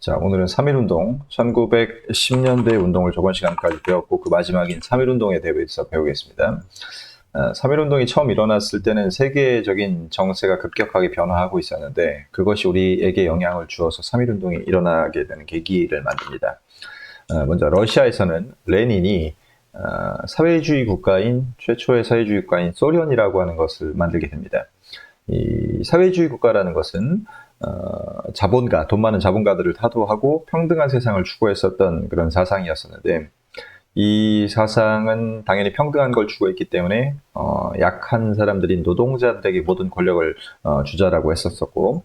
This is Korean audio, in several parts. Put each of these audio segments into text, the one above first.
자, 오늘은 3.1운동, 1910년대 운동을 저번 시간까지 배웠고, 그 마지막인 3.1운동에 대해서 배우겠습니다. 어, 3.1운동이 처음 일어났을 때는 세계적인 정세가 급격하게 변화하고 있었는데, 그것이 우리에게 영향을 주어서 3.1운동이 일어나게 되는 계기를 만듭니다. 어, 먼저 러시아에서는 레닌이 어, 사회주의 국가인 최초의 사회주의 국가인 소련이라고 하는 것을 만들게 됩니다. 이 사회주의 국가라는 것은 어, 자본가, 돈 많은 자본가들을 타도하고 평등한 세상을 추구했었던 그런 사상이었었는데 이 사상은 당연히 평등한 걸 추구했기 때문에 어, 약한 사람들인 노동자들에게 모든 권력을 어, 주자라고 했었었고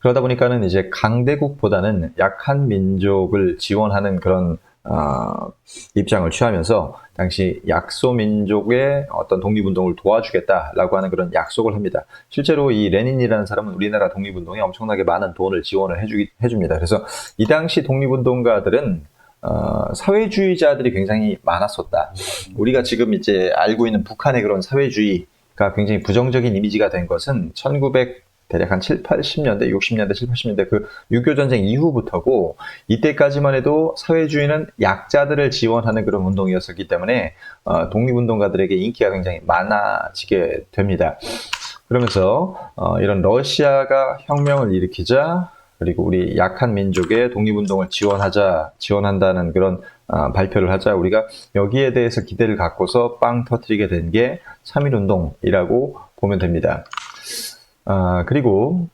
그러다 보니까는 이제 강대국보다는 약한 민족을 지원하는 그런 어, 입장을 취하면서 당시 약소 민족의 어떤 독립운동을 도와주겠다라고 하는 그런 약속을 합니다. 실제로 이 레닌이라는 사람은 우리나라 독립운동에 엄청나게 많은 돈을 지원을 해주기, 해줍니다. 그래서 이 당시 독립운동가들은 어, 사회주의자들이 굉장히 많았었다. 우리가 지금 이제 알고 있는 북한의 그런 사회주의가 굉장히 부정적인 이미지가 된 것은 1900 대략 한 7, 80년대, 60년대, 7, 80년대 그 6.25 전쟁 이후부터고 이때까지만 해도 사회주의는 약자들을 지원하는 그런 운동이었었기 때문에 어, 독립운동가들에게 인기가 굉장히 많아지게 됩니다. 그러면서 어, 이런 러시아가 혁명을 일으키자 그리고 우리 약한 민족의 독립운동을 지원하자, 지원한다는 그런 어, 발표를 하자 우리가 여기에 대해서 기대를 갖고서 빵 터트리게 된 게 3.1운동이라고 보면 됩니다. 아, 그리고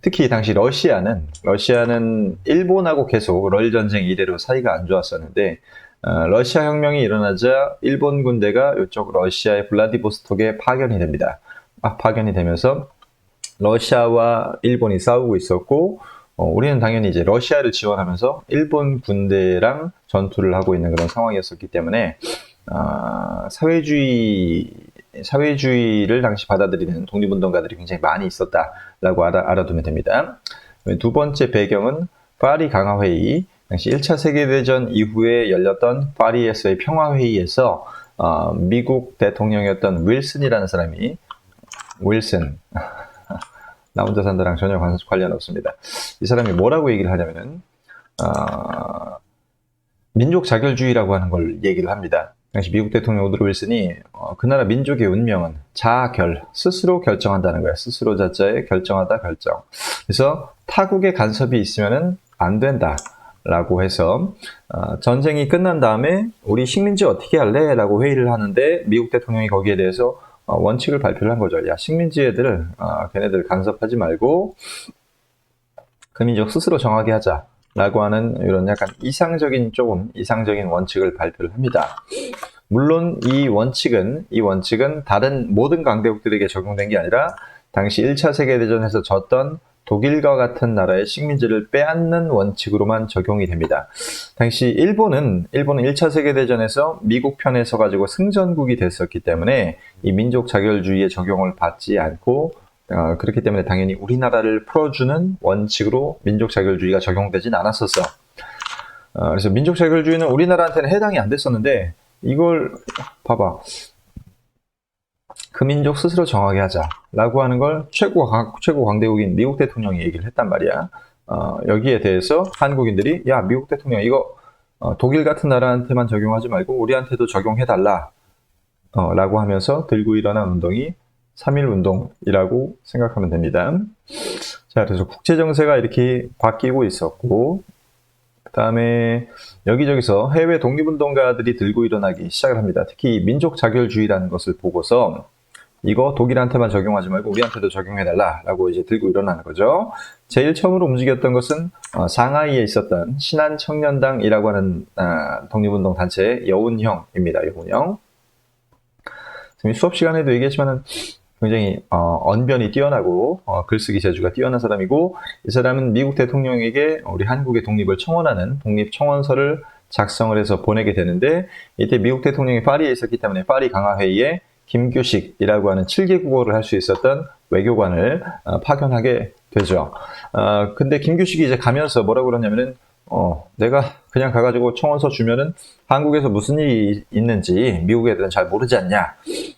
특히 당시 러시아는 러시아는 일본하고 계속 럴 전쟁 이래로 사이가 안 좋았었는데 어, 러시아 혁명이 일어나자 일본 군대가 이쪽 러시아의 블라디보스톡에 파견이 됩니다. 아, 파견이 되면서 러시아와 일본이 싸우고 있었고 어, 우리는 당연히 이제 러시아를 지원하면서 일본 군대랑 전투를 하고 있는 그런 상황이었었기 때문에 어, 사회주의 사회주의를 당시 받아들이는 독립운동가들이 굉장히 많이 있었다라고 알아, 알아 두면 됩니다. 두 번째 배경은 파리 강화회의, 당시 1차 세계대전 이후에 열렸던 파리에서의 평화회의에서 어, 미국 대통령이었던 윌슨이라는 사람이 윌슨 나 혼자 산다랑 전혀 관련 없습니다. 이 사람이 뭐라고 얘기를 하냐면은 어, 민족 자결주의라고 하는 걸 얘기를 합니다. 당시 미국 대통령 우드로 윌슨이 어, 그 나라 민족의 운명은 자결 스스로 결정한다는 거예요. 스스로 자자에 결정하다 결정. 그래서 타국의 간섭이 있으면은 안 된다 라고 해서 어, 전쟁이 끝난 다음에 우리 식민지 어떻게 할래?라고 회의를 하는데 미국 대통령이 거기에 대해서 어, 원칙을 발표를 한 거죠. 야 식민지 애들 어, 걔네들 간섭하지 말고 그 민족 스스로 정하게 하자. 라고 하는 이런 약간 이상적인 조금 이상적인 원칙을 발표를 합니다. 물론 이 원칙은 이 원칙은 다른 모든 강대국들에게 적용된 게 아니라 당시 1차 세계대전에서 졌던 독일과 같은 나라의 식민지를 빼앗는 원칙으로만 적용이 됩니다. 당시 일본은 일본은 1차 세계 대전에서 미국 편에 서 가지고 승전국이 됐었기 때문에 이 민족 자결주의의 적용을 받지 않고 어, 그렇기 때문에 당연히 우리나라를 풀어주는 원칙으로 민족 자결주의가 적용되진 않았었어. 어, 그래서 민족 자결주의는 우리나라한테는 해당이 안 됐었는데 이걸 봐봐. 그 민족 스스로 정하게 하자라고 하는 걸 최고 최고 강대국인 미국 대통령이 얘기를 했단 말이야. 어, 여기에 대해서 한국인들이 야 미국 대통령 이거 어, 독일 같은 나라한테만 적용하지 말고 우리한테도 적용해 달라. 어, 라고 하면서 들고 일어난 운동이 3.1 운동이라고 생각하면 됩니다. 자, 그래서 국제 정세가 이렇게 바뀌고 있었고, 그 다음에 여기저기서 해외 독립운동가들이 들고 일어나기 시작을 합니다. 특히 민족 자결주의라는 것을 보고서 이거 독일한테만 적용하지 말고 우리한테도 적용해달라라고 이제 들고 일어나는 거죠. 제일 처음으로 움직였던 것은 어, 상하이에 있었던 신한 청년당이라고 하는 어, 독립운동 단체의 여운형입니다. 여운형. 수업 시간에도 얘기했지만은 굉장히 어, 언변이 뛰어나고 어, 글쓰기 재주가 뛰어난 사람이고 이 사람은 미국 대통령에게 우리 한국의 독립을 청원하는 독립 청원서를 작성을 해서 보내게 되는데 이때 미국 대통령이 파리에 있었기 때문에 파리 강화회의에 김규식이라고 하는 7개 국어를 할 수 있었던 외교관을 어, 파견하게 되죠. 어, 근데 김규식이 이제 가면서 뭐라고 그러냐면은 어, 내가 그냥 가가지고 청원서 주면은 한국에서 무슨 일이 있는지 미국 애들은 잘 모르지 않냐.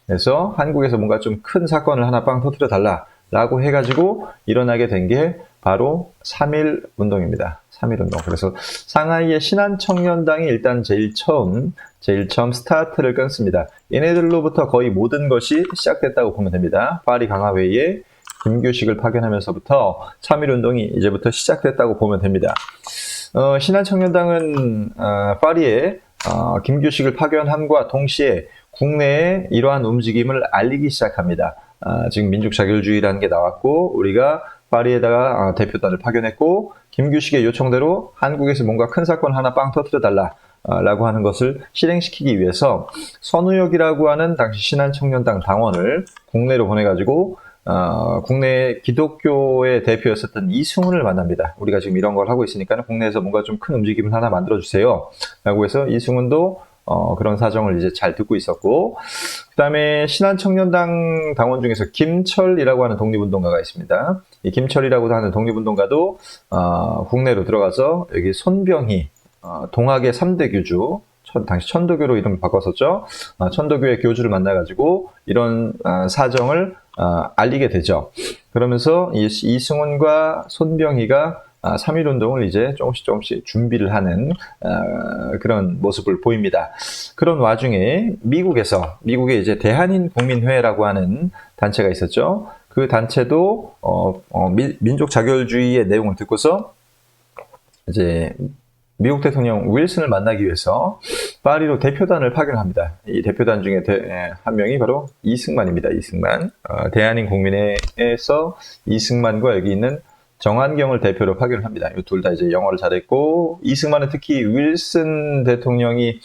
그래서 한국에서 뭔가 좀 큰 사건을 하나 빵 터트려 달라. 라고 해가지고 일어나게 된 게 바로 3.1 운동입니다. 3.1 운동. 그래서 상하이의 신한 청년당이 일단 제일 처음, 제일 처음 스타트를 끊습니다. 얘네들로부터 거의 모든 것이 시작됐다고 보면 됩니다. 파리 강화회의에 김규식을 파견하면서부터 3.1 운동이 이제부터 시작됐다고 보면 됩니다. 어, 신한청년당은 어, 파리에 어, 김규식을 파견함과 동시에 국내에 이러한 움직임을 알리기 시작합니다. 아, 지금 민족 자결주의라는 게 나왔고 우리가 파리에다가 아, 대표단을 파견했고 김규식의 요청대로 한국에서 뭔가 큰 사건 하나 빵 터뜨려 달라. 라고 하는 것을 실행시키기 위해서 선우역이라고 하는 당시 신한청년당 당원을 국내로 보내가지고 어, 국내 기독교의 대표였었던 이승훈을 만납니다. 우리가 지금 이런 걸 하고 있으니까 국내에서 뭔가 좀 큰 움직임을 하나 만들어 주세요. 라고 해서 이승훈도 어, 그런 사정을 이제 잘 듣고 있었고, 그 다음에 신한청년당 당원 중에서 김철이라고 하는 독립운동가가 있습니다. 이 김철이라고 하는 독립운동가도, 어, 국내로 들어가서 여기 손병희, 어, 동학의 3대 교주, 당시 천도교로 이름 바꿨었죠. 어, 천도교의 교주를 만나가지고 이런 어, 사정을 어, 알리게 되죠. 그러면서 이, 이승훈과 손병희가 3.1 운동을 이제 조금씩 조금씩 준비를 하는 그런 모습을 보입니다. 그런 와중에 미국에서 미국에 이제 대한인 국민회라고 하는 단체가 있었죠. 그 단체도 어, 어, 민족 자결주의의 내용을 듣고서 이제 미국 대통령 윌슨을 만나기 위해서 파리로 대표단을 파견합니다. 이 대표단 중에 대, 한 명이 바로 이승만입니다. 이승만. 어, 대한인 국민회에서 이승만과 여기 있는 정한경을 대표로 파견합니다. 이 둘 다 이제 영어를 잘했고 이승만은 특히 윌슨 대통령이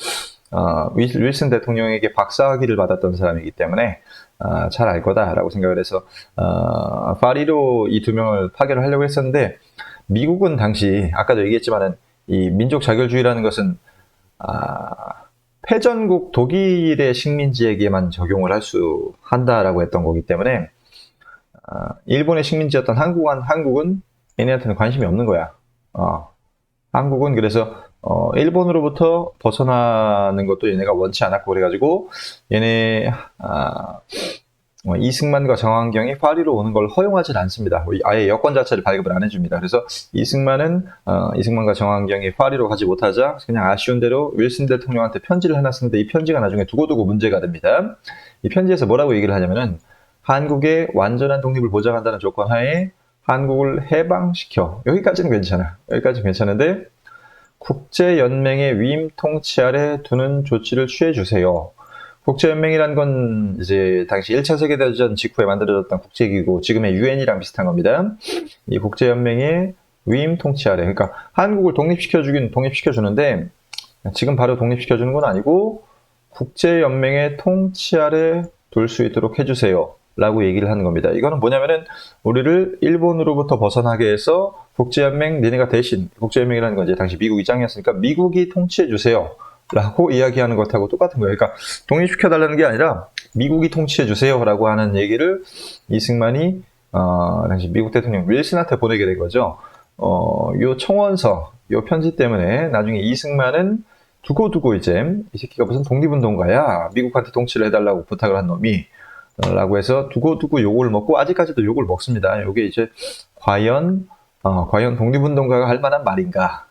어, 윌슨 대통령에게 박사학위를 받았던 사람이기 때문에 어, 잘알 거다라고 생각을 해서 어, 파리로 이 두 명을 파견을 하려고 했었는데 미국은 당시 아까도 얘기했지만은 이 민족 자결주의라는 것은 아, 패전국 독일의 식민지에게만 적용을 할 수 한다라고 했던 거기 때문에 아, 일본의 식민지였던 한국은 한국은 얘네한테는 관심이 없는 거야. 어, 한국은 그래서 어, 일본으로부터 벗어나는 것도 얘네가 원치 않았고 그래가지고 얘네 아, 어, 이승만과 정한경이 파리로 오는 걸 허용하지 않습니다. 아예 여권 자체를 발급을 안 해줍니다. 그래서 이승만은 어, 이승만과 정한경이 파리로 가지 못하자 그냥 아쉬운 대로 윌슨 대통령한테 편지를 해놨었는데 이 편지가 나중에 두고두고 문제가 됩니다. 이 편지에서 뭐라고 얘기를 하냐면은 한국의 완전한 독립을 보장한다는 조건 하에 한국을 해방시켜 여기까지는 괜찮아. 여기까지는 괜찮은데 국제연맹의 위임 통치 아래 두는 조치를 취해 주세요. 국제연맹이란 건 이제 당시 1차 세계대전 직후에 만들어졌던 국제기구, 지금의 유엔이랑 비슷한 겁니다. 이 국제연맹의 위임 통치 아래, 그러니까 한국을 독립시켜 주긴 독립시켜 주는데 지금 바로 독립시켜 주는 건 아니고 국제연맹의 통치 아래 둘 수 있도록 해주세요. 라고 얘기를 하는 겁니다. 이거는 뭐냐면은 우리를 일본으로부터 벗어나게 해서 국제연맹 니네가 대신 국제연맹이라는 건 이제 당시 미국이 짱이었으니까 미국이 통치해 주세요. 라고 이야기하는 것하고 똑같은 거예요. 그러니까 독립시켜달라는 게 아니라 미국이 통치해주세요 라고 하는 얘기를 이승만이 어, 당시 미국 대통령 윌슨한테 보내게 된 거죠. 어, 요 청원서, 요 편지 때문에 나중에 이승만은 두고두고 이제 이 새끼가 무슨 독립운동가야 미국한테 통치를 해달라고 부탁을 한 놈이 어, 라고 해서 두고두고 욕을 먹고 아직까지도 욕을 먹습니다. 이게 이제 과연 어, 과연 독립운동가가 할 만한 말인가 아,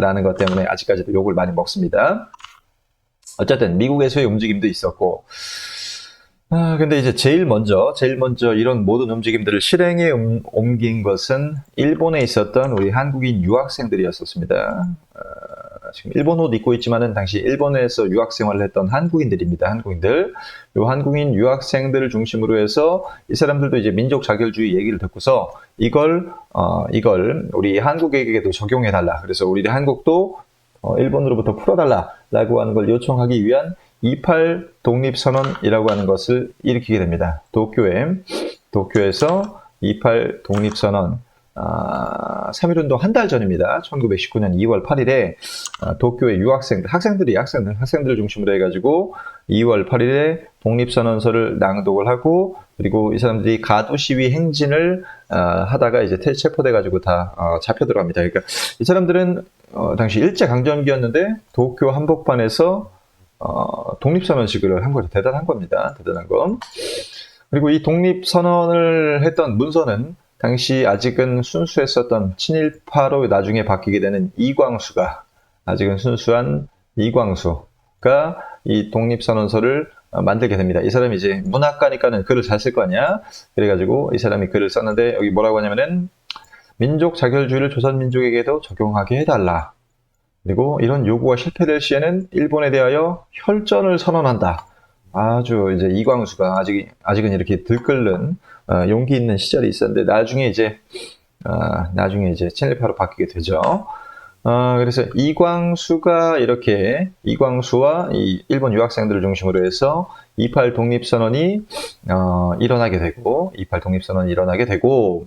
라는 것 때문에 아직까지도 욕을 많이 먹습니다. 어쨌든 미국에서의 움직임도 있었고 아, 근데 이제 제일 먼저, 제일 먼저 이런 모든 움직임들을 실행에 음, 옮긴 것은 일본에 있었던 우리 한국인 유학생들이었었습니다. 아, 지금 일본 옷 입고 있지만은 당시 일본에서 유학 생활을 했던 한국인들입니다. 한국인들. 요 한국인 유학생들을 중심으로 해서 이 사람들도 이제 민족 자결주의 얘기를 듣고서 이걸 어 이걸 우리 한국에게도 적용해 달라. 그래서 우리 한국도 어, 일본으로부터 풀어달라라고 하는 걸 요청하기 위한 28 독립 선언이라고 하는 것을 일으키게 됩니다. 도쿄에 도쿄에서 28 독립 선언 아, 3.1운동 한 달 전입니다. 1919년 2월 8일에 아, 도쿄의 유학생들, 학생들이 학생들, 학생들을 중심으로 해가지고 2월 8일에 독립선언서를 낭독을 하고 그리고 이 사람들이 가두 시위 행진을 아, 하다가 이제 체포돼가지고 다 어, 잡혀 들어갑니다. 그러니까 이 사람들은 어, 당시 일제 강점기였는데 도쿄 한복판에서 어, 독립선언식을 한 거죠. 대단한 겁니다. 대단한 거. 그리고 이 독립선언을 했던 문서는 당시 아직은 순수했었던 친일파로 나중에 바뀌게 되는 이광수가 아직은 순수한 이광수가 이 독립선언서를 어, 만들게 됩니다. 이 사람이 이제 문학가니까는 글을 잘 쓸 거 아니야. 그래가지고 이 사람이 글을 썼는데 여기 뭐라고 하냐면은 민족 자결주의를 조선 민족에게도 적용하게 해달라. 그리고 이런 요구가 실패될 시에는 일본에 대하여 혈전을 선언한다. 아주 이제 이광수가 아직 아직은 이렇게 들끓는 어, 용기 있는 시절이 있었는데 나중에 이제 어, 나중에 이제 친일파로 바뀌게 되죠. 어, 그래서 이광수가 이렇게 이광수와 이 일본 유학생들을 중심으로 해서 28 독립선언이 어, 일어나게 되고 28 독립선언이 일어나게 되고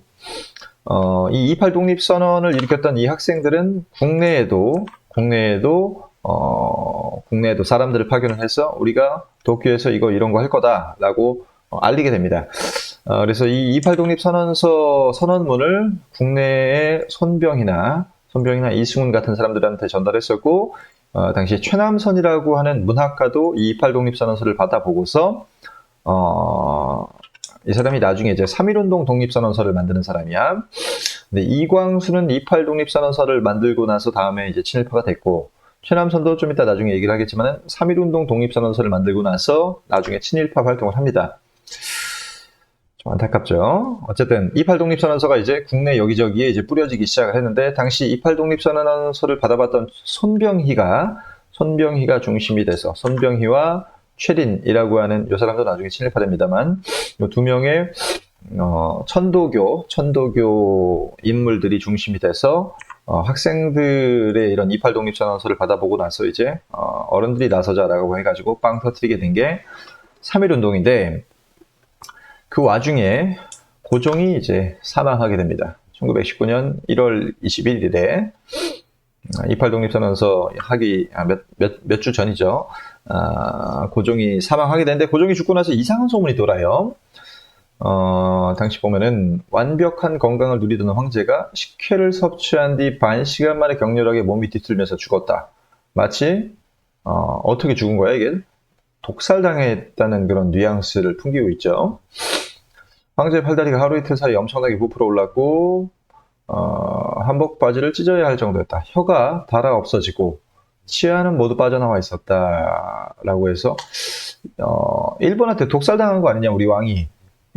어, 이28 독립선언을 일으켰던 이 학생들은 국내에도 국내에도 어, 국내에도 사람들을 파견을 해서 우리가 도쿄에서 이거 이런 거 할 거다라고 어, 알리게 됩니다. 어, 그래서 이28 독립 선언서 선언문을 국내의 손병이나 손병이나 이승훈 같은 사람들한테 전달했었고 어, 당시 최남선이라고 하는 문학가도 이28 독립 선언서를 받아보고서 어, 이 사람이 나중에 이제 3.1운동 독립선언서를 만드는 사람이야. 근데 이광수는 28 독립선언서를 만들고 나서 다음에 이제 친일파가 됐고, 최남선도 좀 이따 나중에 얘기를 하겠지만 3.1운동 독립선언서를 만들고 나서 나중에 친일파 활동을 합니다. 좀 안타깝죠. 어쨌든 28 독립선언서가 이제 국내 여기저기에 이제 뿌려지기 시작을 했는데 당시 28 독립선언서를 받아봤던 손병희가 손병희가 중심이 돼서 손병희와 최린이라고 하는 이 사람도 나중에 친일파 됩니다만 이두 명의 어, 천도교 천도교 인물들이 중심이 돼서 어, 학생들의 이런 28 독립 선언서를 받아보고 나서 이제 어, 른들이 나서자라고 해가지고 빵 터트리게 된 게 3.1 운동인데 그 와중에 고종이 이제 사망하게 됩니다. 1919년 1월 21일에 28 독립선언서 하기 아, 몇몇몇주 전이죠. 아, 고종이 사망하게 되는데 고종이 죽고 나서 이상한 소문이 돌아요. 어, 당시 보면은 완벽한 건강을 누리던 황제가 식혜를 섭취한 뒤 반 시간 만에 격렬하게 몸이 뒤틀면서 죽었다. 마치 어, 어떻게 죽은 거야 이게? 독살당했다는 그런 뉘앙스를 풍기고 있죠. 황제 팔다리가 하루 이틀 사이 엄청나게 부풀어 올랐고 어, 한복 바지를 찢어야 할 정도였다. 혀가 달아 없어지고 치아는 모두 빠져나와 있었다라고 해서 어, 일본한테 독살당한 거 아니냐 우리 왕이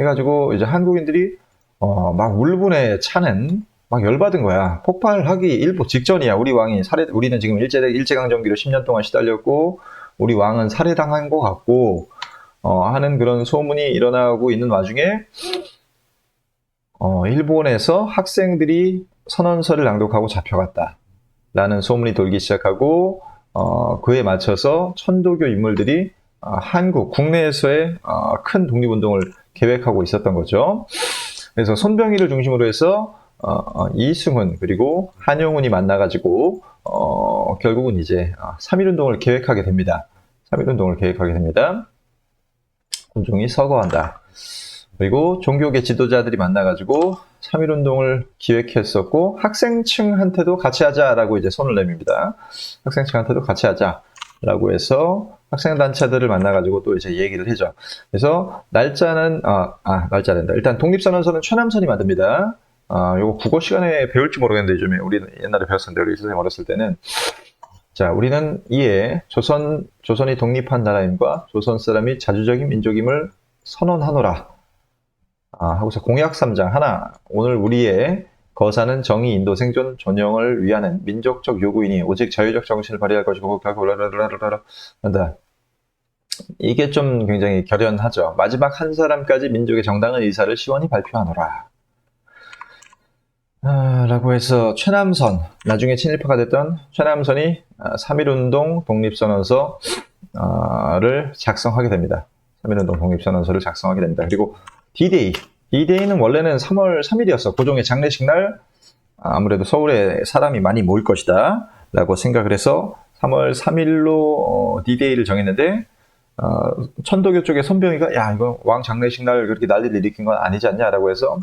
해가지고 이제 한국인들이 어, 막 울분에 차는 막 열받은 거야. 폭발하기 일보 직전이야. 우리 왕이 살해, 우리는 지금 일제, 일제강점기로 10년 동안 시달렸고, 우리 왕은 살해당한 것 같고, 어, 하는 그런 소문이 일어나고 있는 와중에, 어, 일본에서 학생들이 선언서를 낭독하고 잡혀갔다. 라는 소문이 돌기 시작하고, 어, 그에 맞춰서 천도교 인물들이 어, 한국, 국내에서의 어, 큰 독립운동을 계획하고 있었던 거죠. 그래서 손병희를 중심으로 해서 어, 어, 이승훈 그리고 한용운이 만나가지고 어, 결국은 이제 3.1운동을 계획하게 됩니다. 3.1운동을 계획하게 됩니다. 고종이 서거한다. 그리고 종교계 지도자들이 만나가지고 3.1운동을 기획했었고 학생층한테도 같이 하자라고 이제 손을 내밉니다. 학생층한테도 같이 하자 라고 해서 학생 단체들을 만나가지고 또 이제 얘기를 해줘. 그래서 날짜는, 아, 아 날짜된다. 일단 독립선언서는 최남선이 만듭니다. 아, 요거 국어 시간에 배울지 모르겠는데 요즘에 우리 옛날에 배웠었는데 우리 선생님 어렸을 때는 자, 우리는 이에 조선, 조선이 독립한 나라임과 조선 사람이 자주적인 민족임을 선언하노라. 아, 하고서 공약 3장 하나. 오늘 우리의 거사는 정의, 인도, 생존, 존영을 위하는 민족적 요구이니 오직 자유적 정신을 발휘할 것이고 결국 라라라라라 한다. 이게 좀 굉장히 결연하죠. 마지막 한 사람까지 민족의 정당한 의사를 시원히 발표하노라. 아, 라고 해서 최남선, 나중에 친일파가 됐던 최남선이 3.1운동 아, 독립선언서를 작성하게 됩니다. 3.1운동 독립선언서를 작성하게 됩니다. 그리고 D-Day, D-Day는 원래는 3월 3일이었어. 고종의 장례식 날 아무래도 서울에 사람이 많이 모일 것이다 라고 생각을 해서 3월 3일로 D-Day를 정했는데 어, 천도교 쪽의 선병이가 야 이거 왕 장례식 날 그렇게 난리를 일으킨 건 아니지 않냐라고 해서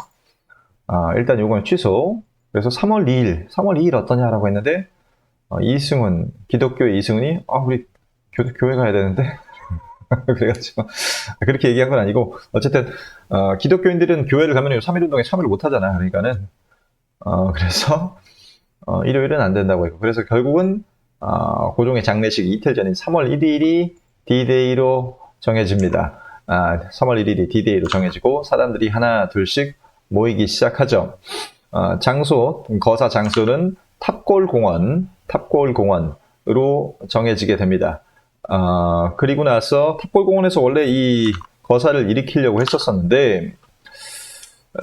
어, 일단 요건 취소. 그래서 3월 2일, 3월 2일 어떠냐라고 했는데 어, 이승훈 기독교 이승훈이 아 우리 교, 교회 가야 되는데 그래가지고 그렇게 얘기한 건 아니고 어쨌든 어, 기독교인들은 교회를 가면 3.1운동에 참여를 못 하잖아. 그러니까는 어, 그래서 어, 일요일은 안 된다고 했고 그래서 결국은 어, 고종의 장례식 이틀 전인 3월 1일이 D-Day로 정해집니다. 아, 3월 1일이 D-Day로 정해지고 사람들이 하나 둘씩 모이기 시작하죠. 어, 장소 거사 장소는 탑골공원 탑골공원으로 정해지게 됩니다. 어, 그리고 나서 탑골공원에서 원래 이 거사를 일으키려고 했었었는데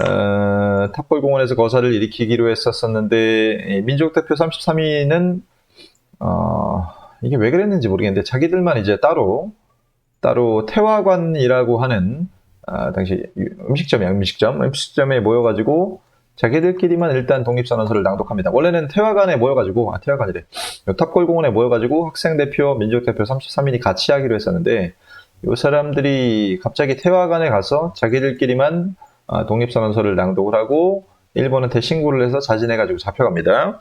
어, 탑골공원에서 거사를 일으키기로 했었었는데 민족 대표 33위는 어, 이게 왜 그랬는지 모르겠는데 자기들만 이제 따로 따로 태화관이라고 하는 아, 당시 음식점이야 음식점. 음식점에 모여가지고 자기들끼리만 일단 독립선언서를 낭독합니다. 원래는 태화관에 모여가지고 아 태화관이래 탑골공원에 모여가지고 학생대표 민족대표 33인이 같이 하기로 했었는데 이 사람들이 갑자기 태화관에 가서 자기들끼리만 아, 독립선언서를 낭독을 하고 일본한테 신고를 해서 자진해가지고 잡혀갑니다.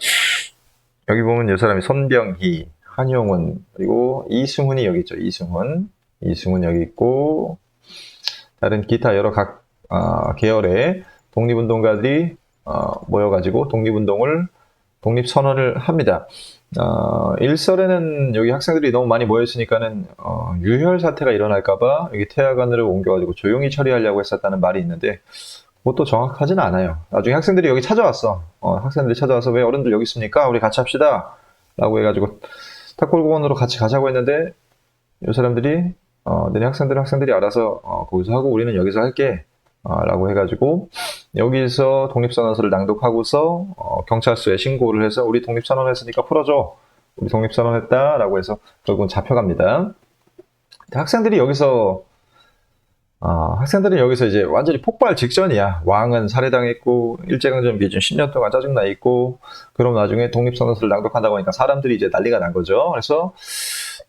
여기 보면 이 사람이 손병희, 한용운, 그리고 이승훈이 여기 있죠. 이승훈. 이승훈 여기 있고, 다른 기타 여러 각 어, 계열의 독립운동가들이 어, 모여가지고 독립운동을, 독립 선언을 합니다. 어, 일설에는 여기 학생들이 너무 많이 모였으니까는 어, 유혈 사태가 일어날까봐 여기 태화관으로 옮겨가지고 조용히 처리하려고 했었다는 말이 있는데 그것도 정확하진 않아요. 나중에 학생들이 여기 찾아왔어. 어, 학생들이 찾아와서 왜 어른들 여기 있습니까? 우리 같이 합시다. 라고 해가지고 탁골공원으로 같이 가자고 했는데 이 사람들이 어, 너네 학생들 학생들이 알아서 어, 거기서 하고 우리는 여기서 할게. 어, 라고 해가지고 여기서 독립선언서를 낭독하고서 어, 경찰서에 신고를 해서 우리 독립선언했으니까 풀어줘. 우리 독립선언했다 라고 해서 결국은 잡혀갑니다. 학생들이 여기서 어, 학생들은 여기서 이제 완전히 폭발 직전이야. 왕은 살해당했고 일제강점 기준 10년 동안 짜증나 있고 그럼 나중에 독립선언서를 낭독한다고 하니까 사람들이 이제 난리가 난 거죠. 그래서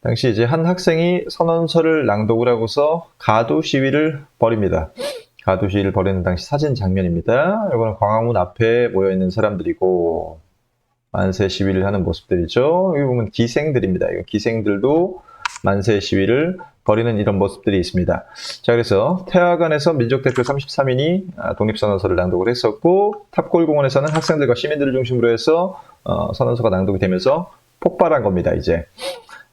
당시 이제 한 학생이 선언서를 낭독을 하고서 가두 시위를 벌입니다. 가두 시위를 벌이는 당시 사진 장면입니다. 이거는 광화문 앞에 모여 있는 사람들이고 만세 시위를 하는 모습들이죠. 여기 보면 기생들입니다. 이 기생들도 만세 시위를 벌이는 이런 모습들이 있습니다. 자, 그래서 태화관에서 민족대표 33인이 독립선언서를 낭독을 했었고, 탑골공원에서는 학생들과 시민들을 중심으로 해서 어, 선언서가 낭독이 되면서 폭발한 겁니다, 이제.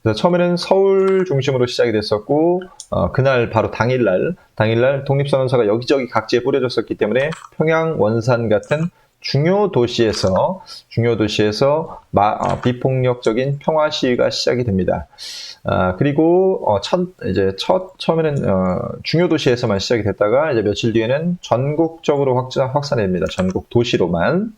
그래서 처음에는 서울 중심으로 시작이 됐었고, 어, 그날 바로 당일날, 당일날 독립선언서가 여기저기 각지에 뿌려졌었기 때문에 평양, 원산 같은 중요 도시에서 중요 도시에서 마, 어, 비폭력적인 평화 시위가 시작이 됩니다. 아, 그리고 어, 첫 이제 첫 처음에는 어, 중요 도시에서만 시작이 됐다가 이제 며칠 뒤에는 전국적으로 확산 확산됩니다. 전국 도시로만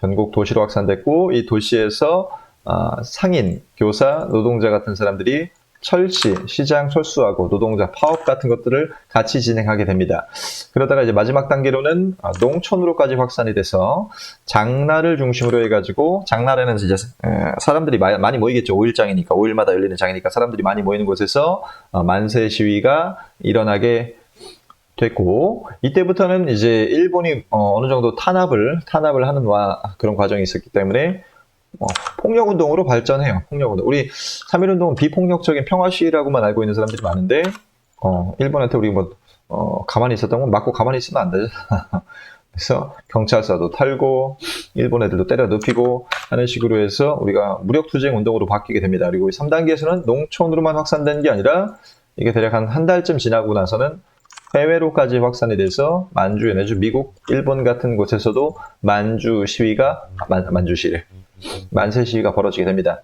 전국 도시로 확산됐고 이 도시에서 아, 상인, 교사, 노동자 같은 사람들이 철시, 시장 철수하고 노동자 파업 같은 것들을 같이 진행하게 됩니다. 그러다가 이제 마지막 단계로는 아, 농촌으로까지 확산이 돼서 장날을 중심으로 해가지고 장날에는 이제 사람들이 많이 모이겠죠. 5일장이니까 5일마다 열리는 장이니까 사람들이 많이 모이는 곳에서 어, 만세 시위가 일어나게 됐고 이때부터는 이제 일본이 어, 느 정도 탄압을 탄압을 하는 와 그런 과정이 있었기 때문에 어, 폭력 운동으로 발전해요. 폭력 운동. 우리 3.1 운동은 비폭력적인 평화 시위라고만 알고 있는 사람들이 많은데 어, 일본한테 우리 뭐 어, 가만히 있었던 건 맞고 가만히 있으면 안 되죠. 그래서 경찰서도 탈고 일본 애들도 때려 눕히고 하는 식으로 해서 우리가 무력 투쟁 운동으로 바뀌게 됩니다. 그리고 3단계에서는 농촌으로만 확산된 게 아니라 이게 대략 한 한 달쯤 지나고 나서는 해외로까지 확산이 돼서 만주, 내주, 미국, 일본 같은 곳에서도 만주 시위가 만, 만주 시래 만세 시위가 벌어지게 됩니다.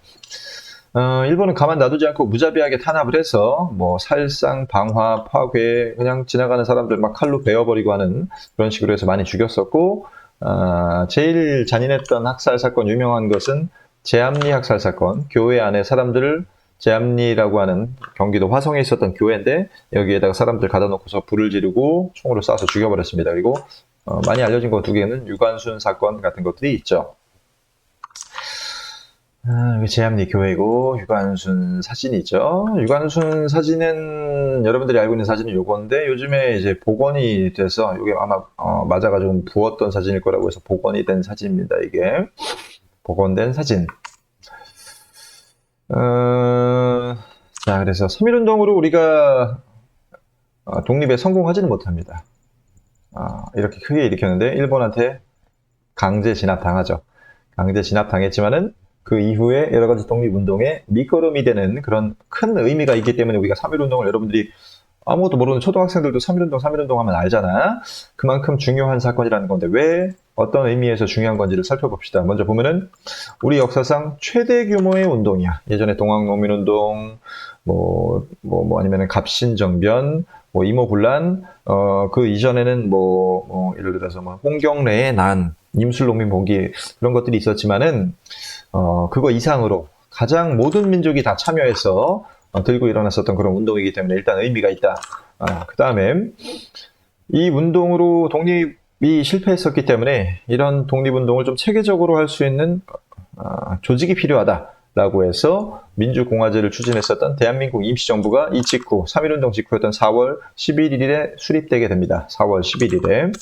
어, 일본은 가만 놔두지 않고 무자비하게 탄압을 해서 뭐 살상, 방화, 파괴 그냥 지나가는 사람들 막 칼로 베어버리고 하는 그런 식으로 해서 많이 죽였었고 어, 제일 잔인했던 학살 사건 유명한 것은 제암리 학살 사건 교회 안에 사람들을 제암리라고 하는 경기도 화성에 있었던 교회인데 여기에다가 사람들 가다 놓고서 불을 지르고 총으로 쏴서 죽여버렸습니다. 그리고 어, 많이 알려진 것 두 개는 유관순 사건 같은 것들이 있죠. 아, 제암리 교회고 유관순 사진이죠. 유관순 사진은 여러분들이 알고 있는 사진은 요건데 요즘에 이제 복원이 돼서 이게 아마 어, 맞아가지고 부었던 사진일 거라고 해서 복원이 된 사진입니다. 이게 복원된 사진. 어, 자, 그래서 3.1운동으로 우리가 어, 독립에 성공하지는 못합니다. 아, 이렇게 크게 일으켰는데 일본한테 강제 진압 당하죠. 강제 진압 당했지만은 그 이후에 여러 가지 독립운동에 밑거름이 되는 그런 큰 의미가 있기 때문에 우리가 3.1운동을 여러분들이 아무것도 모르는 초등학생들도 3.1운동, 3.1운동 하면 알잖아. 그만큼 중요한 사건이라는 건데 왜 어떤 의미에서 중요한 건지를 살펴봅시다. 먼저 보면은 우리 역사상 최대 규모의 운동이야. 예전에 동학농민운동, 뭐, 뭐, 뭐 아니면은 갑신정변, 뭐 이모군란, 어, 그 이전에는 뭐, 뭐 예를 들어서 뭐 홍경래의 난, 임술농민 봉기 그런 것들이 있었지만은 어, 그거 이상으로 가장 모든 민족이 다 참여해서 어, 들고 일어났었던 그런 운동이기 때문에 일단 의미가 있다. 아, 그 다음에 이 운동으로 독립이 실패했었기 때문에 이런 독립운동을 좀 체계적으로 할 수 있는 아, 조직이 필요하다 라고 해서 민주공화제를 추진했었던 대한민국 임시정부가 이 직후 3.1운동 직후였던 4월 11일에 수립되게 됩니다. 4월 11일에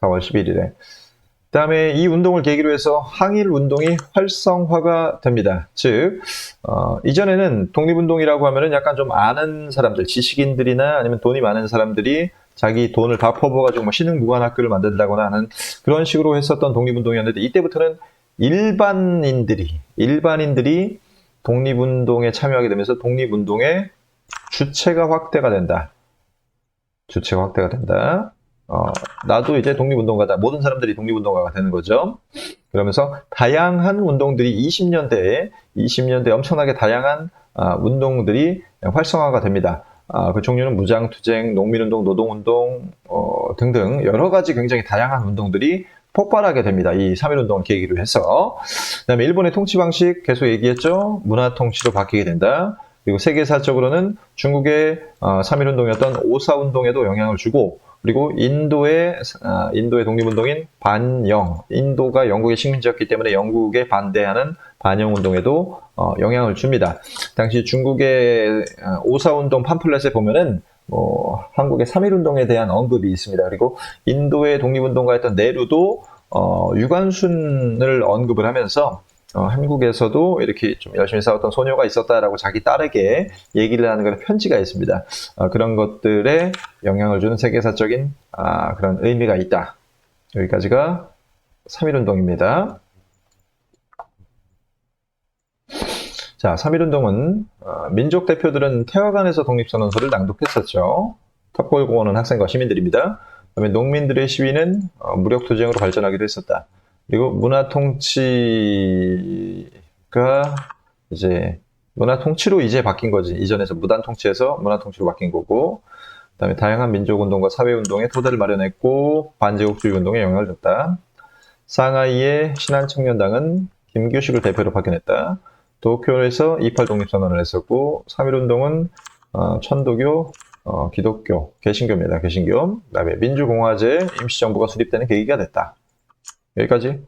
4월 11일에 그 다음에 이 운동을 계기로 해서 항일 운동이 활성화가 됩니다. 즉, 어, 이전에는 독립운동이라고 하면은 약간 좀 아는 사람들, 지식인들이나 아니면 돈이 많은 사람들이 자기 돈을 다 퍼부어가지고 뭐 신흥 무관학교를 만든다거나 하는 그런 식으로 했었던 독립운동이었는데 이때부터는 일반인들이, 일반인들이 독립운동에 참여하게 되면서 독립운동의 주체가 확대가 된다. 주체가 확대가 된다. 어, 나도 이제 독립운동가다. 모든 사람들이 독립운동가가 되는 거죠. 그러면서 다양한 운동들이 20년대에, 20년대 엄청나게 다양한 아, 운동들이 활성화가 됩니다. 아, 그 종류는 무장투쟁, 농민운동, 노동운동 어, 등등 여러 가지 굉장히 다양한 운동들이 폭발하게 됩니다. 이 3.1운동을 계기로 해서. 그 다음에 일본의 통치 방식 계속 얘기했죠. 문화 통치로 바뀌게 된다. 그리고 세계사적으로는 중국의 어, 3.1운동이었던 오사운동에도 영향을 주고 그리고 인도의 아, 인도의 독립운동인 반영, 인도가 영국의 식민지였기 때문에 영국에 반대하는 반영 운동에도 어, 영향을 줍니다. 당시 중국의 아, 오사운동 팜플렛에 보면은 뭐 한국의 3.1운동에 대한 언급이 있습니다. 그리고 인도의 독립운동가였던 네루도 어, 유관순을 언급을 하면서 어, 한국에서도 이렇게 좀 열심히 싸웠던 소녀가 있었다라고 자기 딸에게 얘기를 하는 그런 편지가 있습니다. 어, 그런 것들에 영향을 주는 세계사적인 아, 그런 의미가 있다. 여기까지가 3.1운동입니다. 자, 3.1운동은 어, 민족 대표들은 태화관에서 독립선언서를 낭독했었죠. 탑골공원은 학생과 시민들입니다. 그다음에 농민들의 시위는 어, 무력투쟁으로 발전하기도 했었다. 그리고 문화 통치가 이제 문화 통치로 이제 바뀐 거지. 이전에서 무단 통치에서 문화 통치로 바뀐 거고, 그다음에 다양한 민족 운동과 사회 운동에 토대를 마련했고 반제국주의 운동에 영향을 줬다. 상하이의 신한청년당은 김규식을 대표로 파견했다. 도쿄에서 28 독립선언을 했었고 3.1 운동은 어, 천도교, 어, 기독교, 개신교입니다. 개신교. 그다음에 민주공화제 임시정부가 수립되는 계기가 됐다. 여기까지